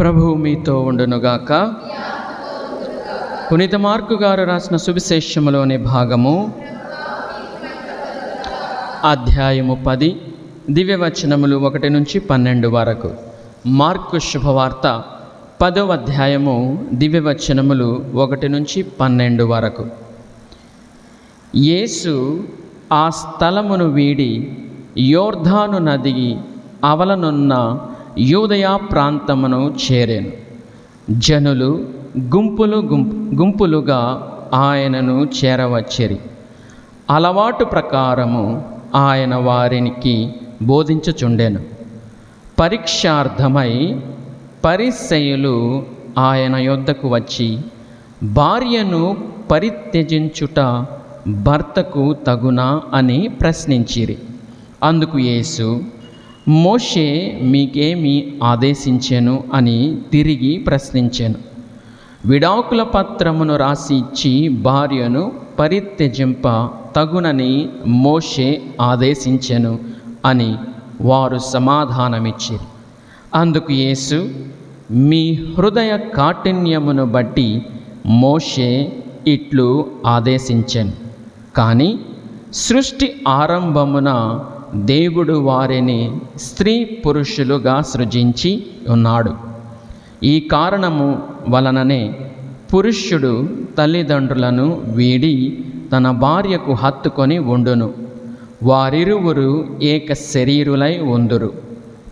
ప్రభువు మీతో ఉండునుగాక. పునీత మార్కు గారు రాసిన సువిశేషములోని భాగము అధ్యాయము పది దివ్యవచనములు ఒకటి నుంచి పన్నెండు వరకు. మార్కు శుభవార్త పదవ అధ్యాయము దివ్యవచనములు ఒకటి నుంచి పన్నెండు వరకు. యేసు ఆ స్థలమును వీడి యోర్ధాను నది అవలనున్న యూదయ ప్రాంతమును చేరాను. జనులు గుంపులు గుంపు గుంపులుగా ఆయనను చేరవచ్చిరి. అలవాటు ప్రకారము ఆయన వారికి బోధించుచుండెను. పరీక్షార్థమై పరిశయులు ఆయన యొద్దకు వచ్చి భార్యను పరిత్యజించుట భర్తకు తగునా? అని ప్రశ్నించిరి. అందుకు యేసు మోషే మీకేమి ఆదేశించాను అని తిరిగి ప్రశ్నించెను. విడాకుల పత్రమును రాసి ఇచ్చి భార్యను పరిత్యజింప తగునని మోషే ఆదేశించెను అని వారు సమాధానమిచ్చారు. అందుకు యేసు మీ హృదయ కాఠిన్యమును బట్టి మోషే ఇట్లు ఆదేశించాను. కానీ సృష్టి ఆరంభమున దేవుడు వారిని స్త్రీ పురుషులుగా సృజించి ఉన్నాడు. ఈ కారణము వలననే పురుషుడు తల్లిదండ్రులను వీడి తన భార్యకు హత్తుకొని ఉండును. వారిరువురు ఏక శరీరులై ఉందురు.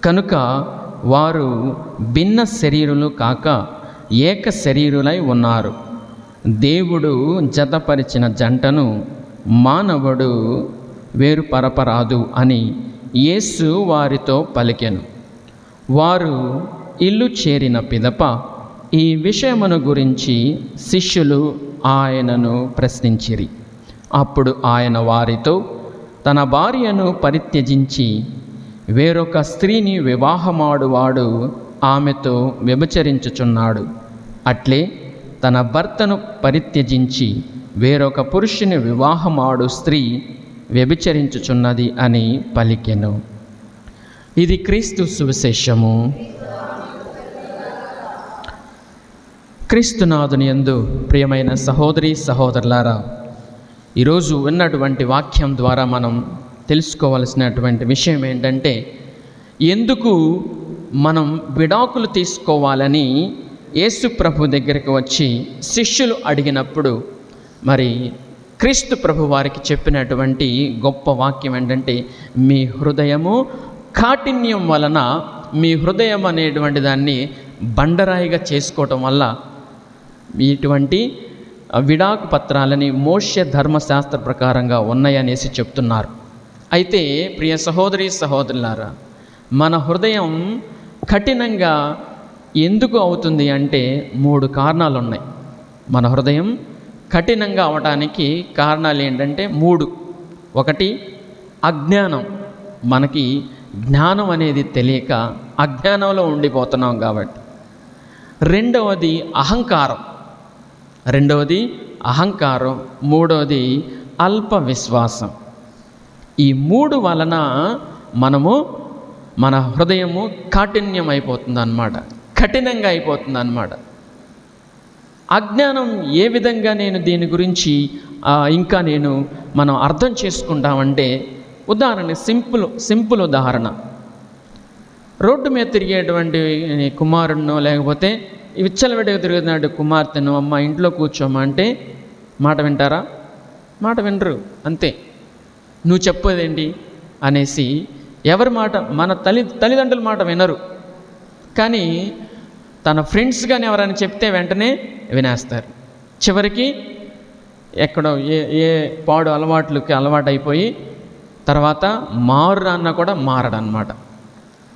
కనుక వారు భిన్న శరీరులు కాక ఏక శరీరులై ఉన్నారు. దేవుడు జతపరిచిన జంటను మానవుడు వేరుపరపరాదు అని యేసు వారితో పలికెను. వారు ఇల్లు చేరిన పిదప ఈ విషయమును గురించి శిష్యులు ఆయనను ప్రశ్నించిరి. అప్పుడు ఆయన వారితో తన భార్యను పరిత్యజించి వేరొక స్త్రీని వివాహమాడువాడు ఆమెతో వ్యభిచరించుచున్నాడు. అట్లే తన భర్తను పరిత్యజించి వేరొక పురుషుని వివాహమాడు స్త్రీ వ్యభిచరించుచున్నది అని పలికెను. ఇది క్రీస్తు సువిశేషము. క్రీస్తునాథుని యందు ప్రియమైన సహోదరి సహోదరులారా ఈరోజు విన్నటువంటి వాక్యం ద్వారా మనం తెలుసుకోవలసినటువంటి విషయం ఏంటంటే ఎందుకు మనం విడాకులు తీసుకోవాలని యేసు ప్రభు దగ్గరికి వచ్చి శిష్యులు అడిగినప్పుడు మరి క్రీస్తు ప్రభు వారికి చెప్పినటువంటి గొప్ప వాక్యం ఏంటంటే మీ హృదయము కాఠిన్యం వలన మీ హృదయం అనేటువంటి దాన్ని బండరాయిగా చేసుకోవటం వల్ల ఇటువంటి విడాకు పత్రాలని మోష్య ధర్మశాస్త్ర ప్రకారంగా ఉన్నాయనేసి చెప్తున్నారు. అయితే ప్రియ సహోదరి సహోదరులారా మన హృదయం కఠినంగా ఎందుకు అవుతుంది అంటే మూడు కారణాలు ఉన్నాయి మన హృదయం కఠినంగా అవటానికి కారణాలు ఏంటంటే మూడు. ఒకటి అజ్ఞానం. మనకి జ్ఞానం అనేది తెలియక అజ్ఞానంలో ఉండిపోతున్నాం కాబట్టి. రెండవది అహంకారం. రెండవది అహంకారం. మూడవది అల్ప విశ్వాసం ఈ మూడు వలన మనము మన హృదయము కాఠిన్యం అయిపోతుంది అన్నమాట కఠినంగా అయిపోతుంది అన్నమాట అజ్ఞానం ఏ విధంగా నేను దీని గురించి ఇంకా నేను మనం అర్థం చేసుకుంటామంటే ఉదాహరణ సింపుల్ సింపుల్ ఉదాహరణ. రోడ్డు మీద తిరిగేటువంటి కుమారుడినో లేకపోతే విచ్చలవిడిగా తిరుగుతున్నట్టు కుమార్తెను అమ్మ ఇంట్లో కూర్చోమా అంటే మాట వింటారా? మాట వినరు అంతే. నువ్వు చెప్పేదేంటి? అనేసి ఎవరి మాట మన తల్లి తల్లిదండ్రుల మాట వినరు. కానీ తన ఫ్రెండ్స్ కానీ ఎవరైనా చెప్తే వెంటనే వినేస్తారు. చివరికి ఎక్కడో ఏ ఏ పాడు అలవాట్లకి అలవాటు అయిపోయి తర్వాత మారురాన్న కూడా మారడనమాట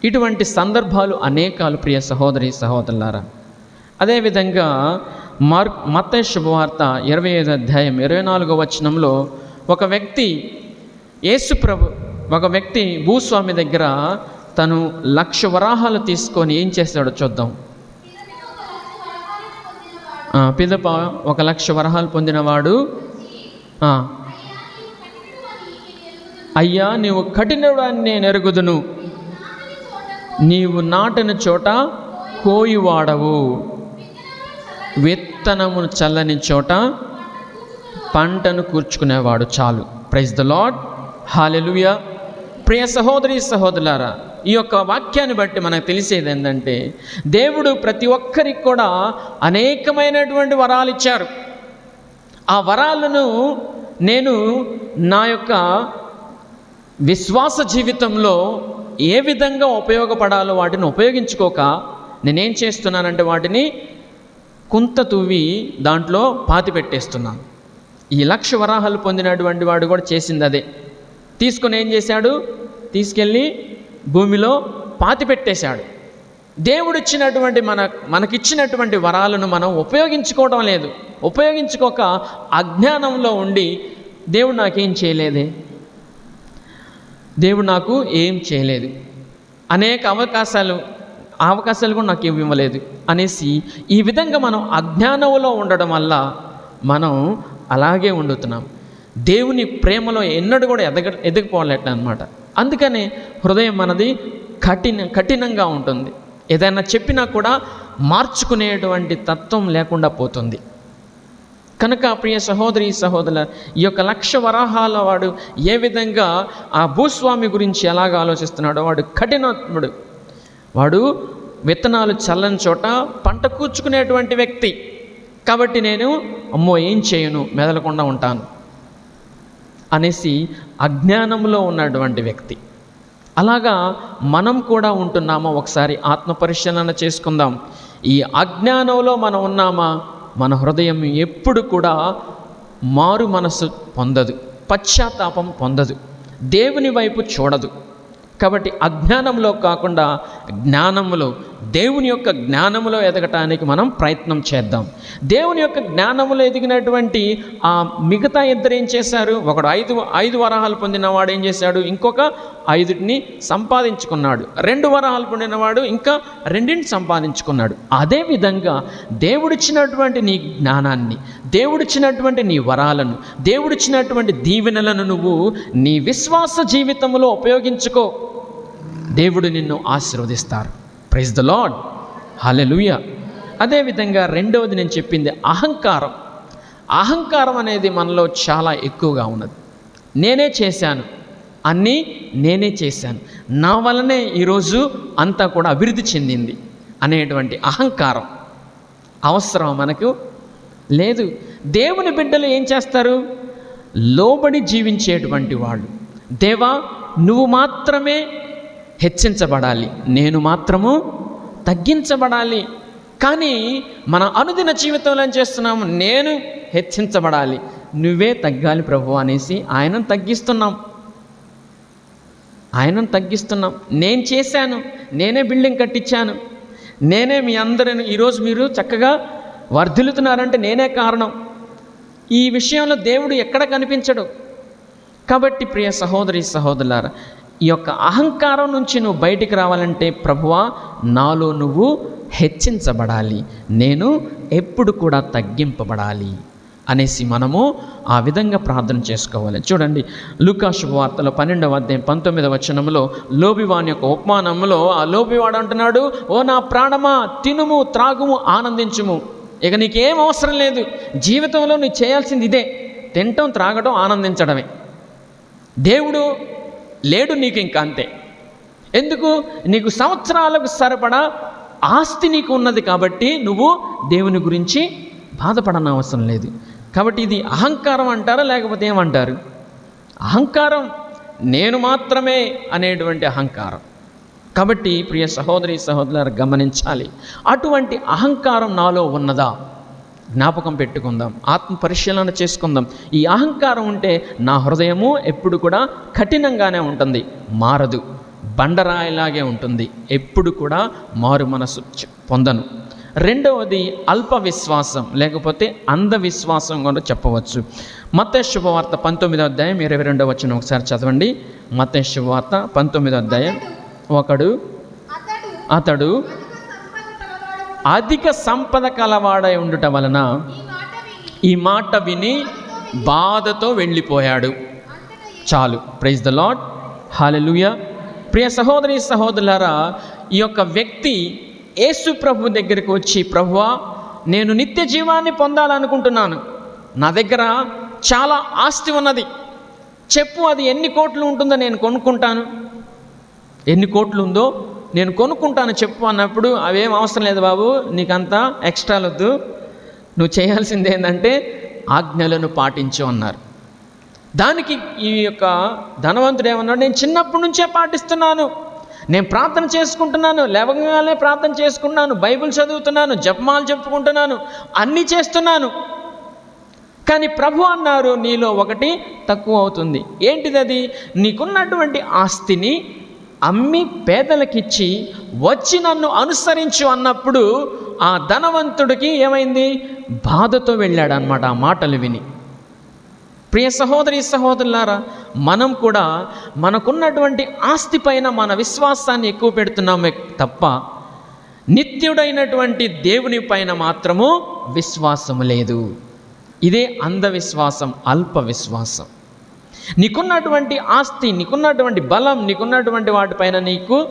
ఇటువంటి సందర్భాలు అనేకాలు ప్రియ సహోదరి సహోదరులారా. అదేవిధంగా మార్ మత శుభవార్త ఇరవై ఐదు అధ్యాయం ఇరవై నాలుగో వచనంలో ఒక వ్యక్తి యేసు ప్రభు ఒక వ్యక్తి భూస్వామి దగ్గర తను లక్ష వరాహాలు తీసుకొని ఏం చేస్తాడో చూద్దాం. పిదప ఒక లక్ష వరహాలు పొందినవాడు. అయ్యా నీవు కఠినవాడిని నేను ఎరుగుదును. నీవు నాటిన చోట కోయివాడవు. విత్తనమును చల్లని చోట పంటను కూర్చుకునేవాడు చాలు. ప్రైజ్ ద లాడ్ హాలెలుయ ప్రియ సహోదరి సహోదరులారా ఈ యొక్క వాక్యాన్ని బట్టి మనకు తెలిసేది ఏంటంటే దేవుడు ప్రతి ఒక్కరికి కూడా అనేకమైనటువంటి వరాలు ఇచ్చారు. ఆ వరాలను నేను నా యొక్క విశ్వాస జీవితంలో ఏ విధంగా ఉపయోగపడాలో వాటిని ఉపయోగించుకోక నేనేం చేస్తున్నానంటే వాటిని కుంత తువ్వి దాంట్లో పాతి పెట్టేస్తున్నాను. ఈ లక్ష వరాహాలు పొందినటువంటి వాడు కూడా చేసింది అదే. తీసుకొని ఏం చేశాడు? తీసుకెళ్ళి భూమిలో పాతి పెట్టేశాడు. దేవుడిచ్చినటువంటి మన మనకిచ్చినటువంటి వరాలను మనం ఉపయోగించుకోవడం లేదు. ఉపయోగించుకోక అజ్ఞానంలో ఉండి దేవుడు నాకేం చేయలేదే? దేవుడు నాకు ఏం చేయలేదు. అనేక అవకాశాలు అవకాశాలు కూడా నాకు ఇవ్వలేదు. అనేసి ఈ విధంగా మనం అజ్ఞానంలో ఉండడం వల్ల మనం అలాగే ఉండుతున్నాం. దేవుని ప్రేమలో ఎన్నడూ కూడా ఎదగ ఎదగిపోలేట అనమాట అందుకనే హృదయం మనది కఠిన కఠినంగా ఉంటుంది. ఏదైనా చెప్పినా కూడా మార్చుకునేటువంటి తత్వం లేకుండా పోతుంది. కనుక ప్రియ సహోదరి సహోదరుల ఈ యొక్క లక్ష వరాహాల వాడు ఏ విధంగా ఆ భూస్వామి గురించి ఎలాగ ఆలోచిస్తున్నాడో వాడు కఠినాత్ముడు. వాడు విత్తనాలు చల్లని చోట పంట కూర్చుకునేటువంటి వ్యక్తి. కాబట్టి నేను అమ్మో ఏం చేయను మెదలకుండా ఉంటాను. అనేసి అజ్ఞానంలో ఉన్నటువంటి వ్యక్తి. అలాగా మనం కూడా ఉంటున్నామా? ఒకసారి ఆత్మ పరిశీలన చేసుకుందాం. ఈ అజ్ఞానంలో మనం ఉన్నామా? మన హృదయం ఎప్పుడు కూడా మారు మనసు పొందదు పశ్చాత్తాపం పొందదు దేవుని వైపు చూడదు. కాబట్టి అజ్ఞానంలో కాకుండా జ్ఞానంలో దేవుని యొక్క జ్ఞానములో ఎదగటానికి మనం ప్రయత్నం చేద్దాం. దేవుని యొక్క జ్ఞానములో ఎదిగినటువంటి ఆ మిగతా ఇద్దరు ఏం చేశారు? ఒకడు ఐదు ఐదు వరాహాలు పొందినవాడు ఏం చేశాడు? ఇంకొక ఐదుటిని సంపాదించుకున్నాడు. రెండు వరహాలు పొందినవాడు ఇంకా రెండింటిని సంపాదించుకున్నాడు. అదేవిధంగా దేవుడిచ్చినటువంటి నీ జ్ఞానాన్ని దేవుడిచ్చినటువంటి నీ వరాలను దేవుడిచ్చినటువంటి దీవెనలను నువ్వు నీ విశ్వాస జీవితంలో ఉపయోగించుకో. దేవుడు నిన్ను ఆశీర్వదిస్తారు. ప్రైజ్ ద లాడ్ హలెలుయ అదేవిధంగా రెండవది నేను చెప్పింది అహంకారం. అహంకారం అనేది మనలో చాలా ఎక్కువగా ఉన్నది. నేనే చేశాను. అన్నీ నేనే చేశాను. నా వలనే ఈరోజు అంతా కూడా అభివృద్ధి చెందింది అనేటువంటి అహంకారం అవసరం మనకు? లేదు. దేవుని బిడ్డలు ఏం చేస్తారు? లోబడి జీవించేటువంటి వాళ్ళు. దేవా నువ్వు మాత్రమే హెచ్చించబడాలి. నేను మాత్రము తగ్గించబడాలి. కానీ మన అనుదిన జీవితంలో ఏం చేస్తున్నాము? నేను హెచ్చించబడాలి. నువ్వే తగ్గాలి ప్రభు అనేసి ఆయనను తగ్గిస్తున్నాం. ఆయనను తగ్గిస్తున్నాం. నేను చేశాను. నేనే బిల్డింగ్ కట్టించాను. నేనే మీ అందరిని ఈరోజు మీరు చక్కగా వర్ధిల్లుతున్నారంటే నేనే కారణం. ఈ విషయంలో దేవుడు ఎక్కడ కనిపించడు. కాబట్టి ప్రియ సహోదరి సహోదరులారా ఈ యొక్క అహంకారం నుంచి నువ్వు బయటికి రావాలంటే ప్రభువా నాలో నువ్వు హెచ్చించబడాలి. నేను ఎప్పుడు కూడా తగ్గింపబడాలి అనేసి మనము ఆ విధంగా ప్రార్థన చేసుకోవాలి. చూడండి లూకా శుభవార్తలో పన్నెండవ అధ్యాయం పంతొమ్మిదవ వచనంలో లోబివాని యొక్క ఉపమానంలో ఆ లోబివాడు అంటున్నాడు ఓ నా ప్రాణమా తినుము త్రాగుము ఆనందించుము. ఇక నీకేం అవసరం లేదు. జీవితంలో నువ్వు చేయాల్సింది ఇదే. తినటం త్రాగటం ఆనందించడమే. దేవుడు లేడు నీకు ఇంకా అంతే ఎందుకు? నీకు సంవత్సరాలకు సరిపడా ఆస్తి నీకు ఉన్నది కాబట్టి నువ్వు దేవుని గురించి బాధపడన అవసరం లేదు. కాబట్టి ఇది అహంకారం అంటారా లేకపోతే ఏమంటారు? అహంకారం నేను మాత్రమే అనేటువంటి అహంకారం. కాబట్టి ప్రియ సహోదరి సహోదరులు గమనించాలి. అటువంటి అహంకారం నాలో ఉన్నదా? జ్ఞాపకం పెట్టుకుందాం ఆత్మ పరిశీలన చేసుకుందాం. ఈ అహంకారం ఉంటే నా హృదయము ఎప్పుడు కూడా కఠినంగానే ఉంటుంది మారదు బండరాయిలాగే ఉంటుంది. ఎప్పుడు కూడా మారు మనసు పొందను. రెండవది అల్ప విశ్వాసం లేకపోతే అంధవిశ్వాసం కూడా చెప్పవచ్చు. మత శుభవార్త పంతొమ్మిదో అధ్యాయం ఇరవై రెండవ వచ్చిన ఒకసారి చదవండి. మత శుభవార్త పంతొమ్మిదో అధ్యాయం ఒకడు అతడు అధిక సంపద కలవాడై ఉండటం ఉండుట వలన ఈ మాట విని బాధతో వెళ్ళిపోయాడు. చాలు. ప్రైజ్ ద లాడ్ హాలెలుయ ప్రియ సహోదరి సహోదరులారా ఈ యొక్క వ్యక్తి యేసు ప్రభు దగ్గరికి వచ్చి ప్రభువా నేను నిత్య జీవాన్ని పొందాలనుకుంటున్నాను. నా దగ్గర చాలా ఆస్తి ఉన్నది. చెప్పు అది ఎన్ని కోట్లు ఉంటుందో నేను కొనుక్కుంటాను. ఎన్ని కోట్లు ఉందో నేను కొనుక్కుంటాను చెప్పు అన్నప్పుడు అవేం అవసరం లేదు బాబు నీకంతా ఎక్స్ట్రాలొద్దు నువ్వు చేయాల్సింది ఏంటంటే ఆజ్ఞలను పాటించు అన్నారు. దానికి ఈ యొక్క ధనవంతుడు ఏమన్నాడు నేను చిన్నప్పటి నుంచే పాటిస్తున్నాను. నేను ప్రార్థన చేసుకుంటున్నాను లేవగానే ప్రార్థన చేసుకుంటున్నాను బైబిల్ చదువుతున్నాను జపమాలు చెప్పుకుంటున్నాను అన్నీ చేస్తున్నాను. కానీ ప్రభు అన్నారు నీలో ఒకటి తక్కువ అవుతుంది. ఏంటిది అది నీకున్నటువంటి ఆస్తిని అమ్మి పేదలకిచ్చి వచ్చి నన్ను అనుసరించు అన్నప్పుడు ఆ ధనవంతుడికి ఏమైంది? బాధతో వెళ్ళాడనమాట ఆ మాటలు విని. ప్రియ సహోదరి సహోదరులారా మనం కూడా మనకున్నటువంటి ఆస్తి పైన మన విశ్వాసాన్ని ఎక్కువ పెడుతున్నామే తప్ప నిత్యుడైనటువంటి దేవుని పైన మాత్రము విశ్వాసము లేదు. ఇదే అంధవిశ్వాసం అల్ప విశ్వాసం. నీకున్నటువంటి ఆస్తి నీకున్నటువంటి బలం నీకున్నటువంటి వాటిపైన నీకు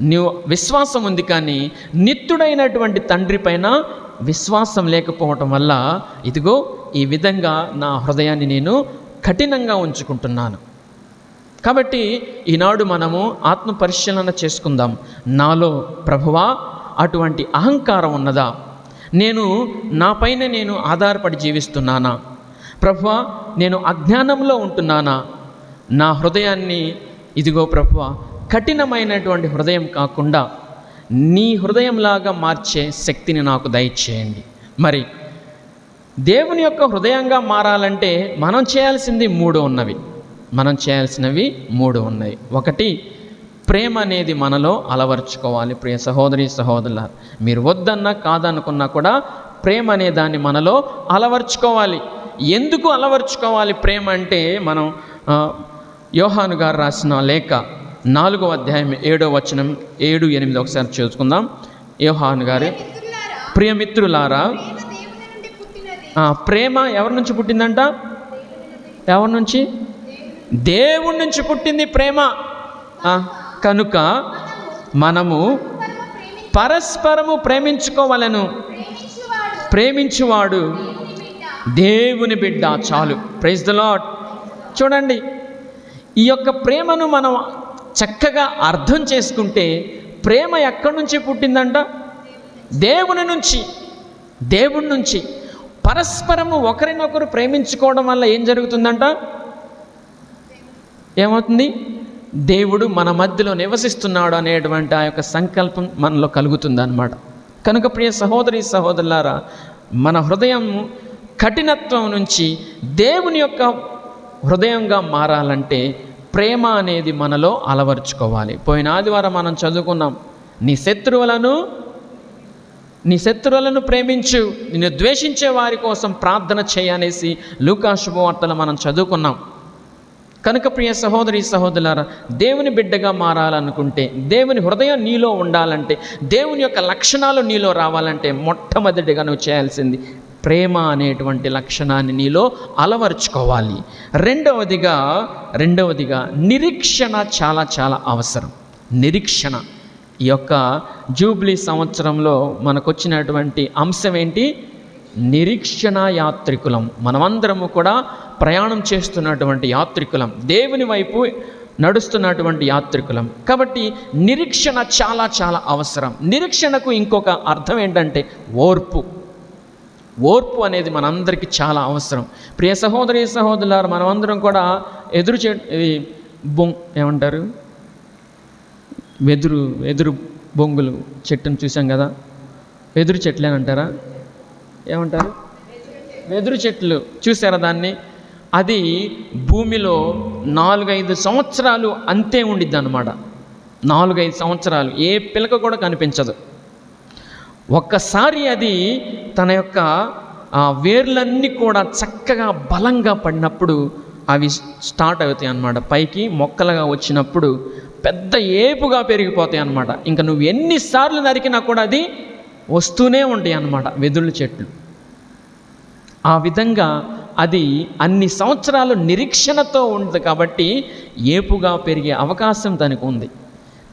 నీ విశ్వాసం ఉంది కానీ నిత్యుడైనటువంటి తండ్రి పైన విశ్వాసం లేకపోవటం వల్ల ఇదిగో ఈ విధంగా నా హృదయాన్ని నేను కఠినంగా ఉంచుకుంటున్నాను. కాబట్టి ఈనాడు మనము ఆత్మ పరిశీలన చేసుకుందాం. నాలో ప్రభువా అటువంటి అహంకారం ఉన్నదా? నేను నాపైన నేను ఆధారపడి జీవిస్తున్నానా? ప్రభువా నేను అజ్ఞానంలో ఉంటున్నానా? నా హృదయాన్ని ఇదిగో ప్రభువా కఠినమైనటువంటి హృదయం కాకుండా నీ హృదయంలాగా మార్చే శక్తిని నాకు దయచేయండి. మరి దేవుని యొక్క హృదయంగా మారాలంటే మనం చేయాల్సింది మూడు ఉన్నవి. మనం చేయాల్సినవి మూడు ఉన్నాయి. ఒకటి ప్రేమ అనేది మనలో అలవర్చుకోవాలి. ప్రియ సహోదరి సహోదరుల మీరు వద్దన్నా కాదనుకున్నా కూడా ప్రేమ అనే దాన్ని మనలో అలవర్చుకోవాలి. ఎందుకు అలవర్చుకోవాలి ప్రేమ అంటే మనం యోహాను గారు రాసిన లేఖ నాలుగో అధ్యాయం ఏడో వచనం ఏడు ఎనిమిది ఒకసారి చూసుకుందాం యోహాను గారు మిత్రులారా? ప్రియమిత్రులారా ప్రేమ ఎవరి నుంచి పుట్టిందంట? ఎవరి నుంచి? దేవుడి నుంచి పుట్టింది ప్రేమ. కనుక మనము పరమ ప్రేమి పరస్పరము ప్రేమించుకోవాలను. ప్రేమించువాడు. దేవుని బిడ్డ చాలు. ప్రైజ్ ద లాడ్ చూడండి ఈ యొక్క ప్రేమను మనం చక్కగా అర్థం చేసుకుంటే ప్రేమ ఎక్కడి నుంచి పుట్టిందంట? దేవుని నుంచి దేవుడి నుంచి. పరస్పరము ఒకరినొకరు ప్రేమించుకోవడం వల్ల ఏం జరుగుతుందంట? ఏమవుతుంది? దేవుడు మన మధ్యలో నివసిస్తున్నాడు అనేటువంటి ఆ యొక్క సంకల్పం మనలో కలుగుతుంది అనమాట కనుక ప్రియ సహోదరి సహోదరులారా మన హృదయం కఠినత్వం నుంచి దేవుని యొక్క హృదయంగా మారాలంటే ప్రేమ అనేది మనలో అలవర్చుకోవాలి. పోయిన ఆదివారం మనం చదువుకున్నాం నీ శత్రువులను నీ శత్రువులను ప్రేమించు నిన్ను ద్వేషించే వారి కోసం ప్రార్థన చేయనేసి లూకా శుభవార్తలు మనం చదువుకున్నాం. కనుక ప్రియ సహోదరి సహోదరులారా దేవుని బిడ్డగా మారాలనుకుంటే దేవుని హృదయం నీలో ఉండాలంటే దేవుని యొక్క లక్షణాలు నీలో రావాలంటే మొట్టమొదటిగా నువ్వు చేయాల్సింది ప్రేమ అనేటువంటి లక్షణాన్ని నీలో అలవర్చుకోవాలి. రెండవదిగా రెండవదిగా నిరీక్షణ చాలా చాలా అవసరం. నిరీక్షణ ఈ యొక్క జూబ్లీ సంవత్సరంలో మనకొచ్చినటువంటి అంశం ఏంటి? నిరీక్షణ యాత్రికులం. మనమందరము కూడా ప్రయాణం చేస్తున్నటువంటి యాత్రికులం. దేవుని వైపు నడుస్తున్నటువంటి యాత్రికులం. కాబట్టి నిరీక్షణ చాలా చాలా అవసరం. నిరీక్షణకు ఇంకొక అర్థం ఏంటంటే ఓర్పు. ఓర్పు అనేది మనందరికీ చాలా అవసరం. ప్రియ సహోదరి సహోదరులారు మనమందరం కూడా ఎదురు చే ఇది బొంగ్ ఏమంటారు? వెదురు వెదురు బొంగులు చెట్టును చూసాం కదా? వెదురు చెట్లు అంటారా? ఏమంటారు? వెదురు చెట్లు చూసారా దాన్ని? అది భూమిలో నాలుగైదు సంవత్సరాలు అంతే ఉండిద్ది అనమాట నాలుగైదు సంవత్సరాలు ఏ పిలక కూడా కనిపించదు. ఒక్కసారి అది తన యొక్క ఆ వేర్లన్నీ కూడా చక్కగా బలంగా పడినప్పుడు అవి స్టార్ట్ అవుతాయి అన్నమాట. పైకి మొక్కలుగా వచ్చినప్పుడు పెద్ద ఏపుగా పెరిగిపోతాయి అన్నమాట. ఇంకా నువ్వు ఎన్నిసార్లు నరికినా కూడా అది వస్తూనే ఉంటాయి అన్నమాట వెదుళ్ళు చెట్లు. ఆ విధంగా అది అన్ని సంవత్సరాలు నిరీక్షణతో ఉంది కాబట్టి ఏపుగా పెరిగే అవకాశం దానికి ఉంది.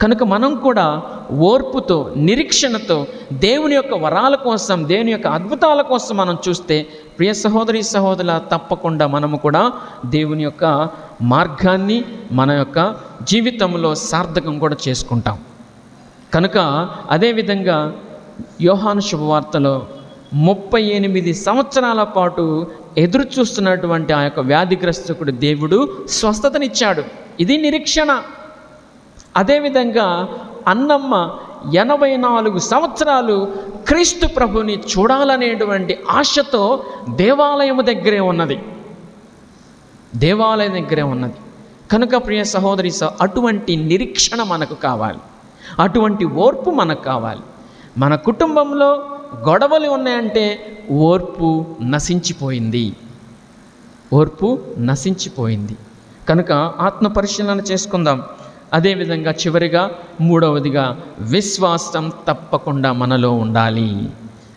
కనుక మనం కూడా ఓర్పుతో నిరీక్షణతో దేవుని యొక్క వరాల కోసం దేవుని యొక్క అద్భుతాల కోసం మనం చూస్తే ప్రియ సహోదరి సహోదరుల తప్పకుండా మనము కూడా దేవుని యొక్క మార్గాన్ని మన యొక్క జీవితంలో సార్థకం కూడా చేసుకుంటాం. కనుక అదేవిధంగా యోహాను శుభవార్తలో ముప్పై ఎనిమిది సంవత్సరాల పాటు ఎదురు చూస్తున్నటువంటి ఆ యొక్క వ్యాధిగ్రస్తుకుడు దేవుడు స్వస్థతనిచ్చాడు. ఇది నిరీక్షణ. అదేవిధంగా అన్నమ్మ ఎనభై నాలుగు సంవత్సరాలు క్రీస్తు ప్రభుని చూడాలనేటువంటి ఆశతో దేవాలయము దగ్గరే ఉన్నది. దేవాలయం దగ్గరే ఉన్నది. కనుక ప్రియ సహోదరి స అటువంటి నిరీక్షణ మనకు కావాలి. అటువంటి ఓర్పు మనకు కావాలి. మన కుటుంబంలో గొడవలు ఉన్నాయంటే ఓర్పు నశించిపోయింది. ఓర్పు నశించిపోయింది. కనుక ఆత్మ పరిశీలన చేసుకుందాం. అదేవిధంగా చివరిగా మూడవదిగా విశ్వాసం తప్పకుండా మనలో ఉండాలి.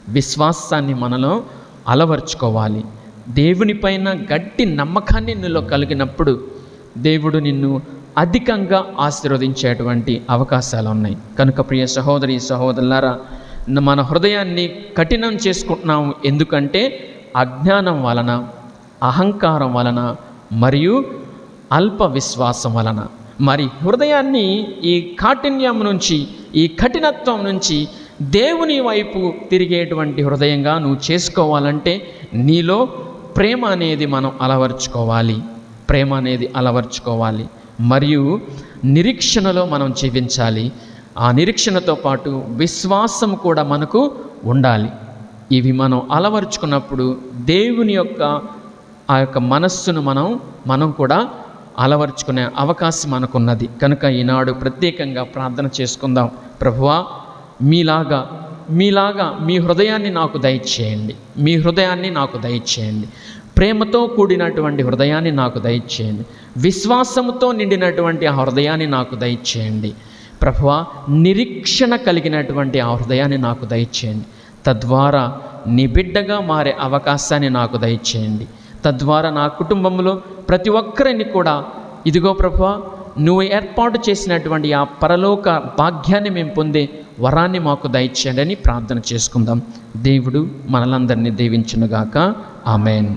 విశ్వాసాన్ని మనలో అలవర్చుకోవాలి. దేవునిపైన గట్టి నమ్మకాన్ని నీలో కలిగినప్పుడు దేవుడు నిన్ను అధికంగా ఆశీర్వదించేటువంటి అవకాశాలు ఉన్నాయి. కనుక ప్రియ సహోదరి సహోదరులారా మన హృదయాన్ని కఠినం చేసుకుంటున్నాము. ఎందుకంటే అజ్ఞానం వలన అహంకారం వలన మరియు అల్ప విశ్వాసం వలన. మరి హృదయాన్ని ఈ కాఠిన్యం నుంచి ఈ కఠినత్వం నుంచి దేవుని వైపు తిరిగేటువంటి హృదయంగా నువ్వు చేసుకోవాలంటే నీలో ప్రేమ అనేది మనం అలవర్చుకోవాలి. ప్రేమ అనేది అలవర్చుకోవాలి. మరియు నిరీక్షణలో మనం జీవించాలి. ఆ నిరీక్షణతో పాటు విశ్వాసం కూడా మనకు ఉండాలి. ఇవి మనం అలవర్చుకున్నప్పుడు దేవుని యొక్క ఆ యొక్క మనస్సును మనం మనం కూడా అలవర్చుకునే అవకాశం మనకున్నది. కనుక ఈనాడు ప్రత్యేకంగా ప్రార్థన చేసుకుందాం. ప్రభువా మీలాగా మీలాగా మీ హృదయాన్ని నాకు దయచేయండి. మీ హృదయాన్ని నాకు దయచేయండి. ప్రేమతో కూడినటువంటి హృదయాన్ని నాకు దయచేయండి. విశ్వాసముతో నిండినటువంటి ఆ హృదయాన్ని నాకు దయచేయండి. ప్రభువ నిరీక్షణ కలిగినటువంటి ఆ హృదయాన్ని నాకు దయచేయండి. తద్వారా నీ బిడ్డగా మారే అవకాశాన్ని నాకు దయచేయండి. తద్వారా నా కుటుంబంలో ప్రతి ఒక్కరిని కూడా ఇదిగో ప్రభా నువ్వు ఏర్పాటు చేసినటువంటి ఆ పరలోక భాగ్యాన్ని మేము పొందే వరాన్ని మాకు దయచేయండి అని ప్రార్థన చేసుకుందాం. దేవుడు మనలందరినీ దీవించునుగాక. ఆమెన్.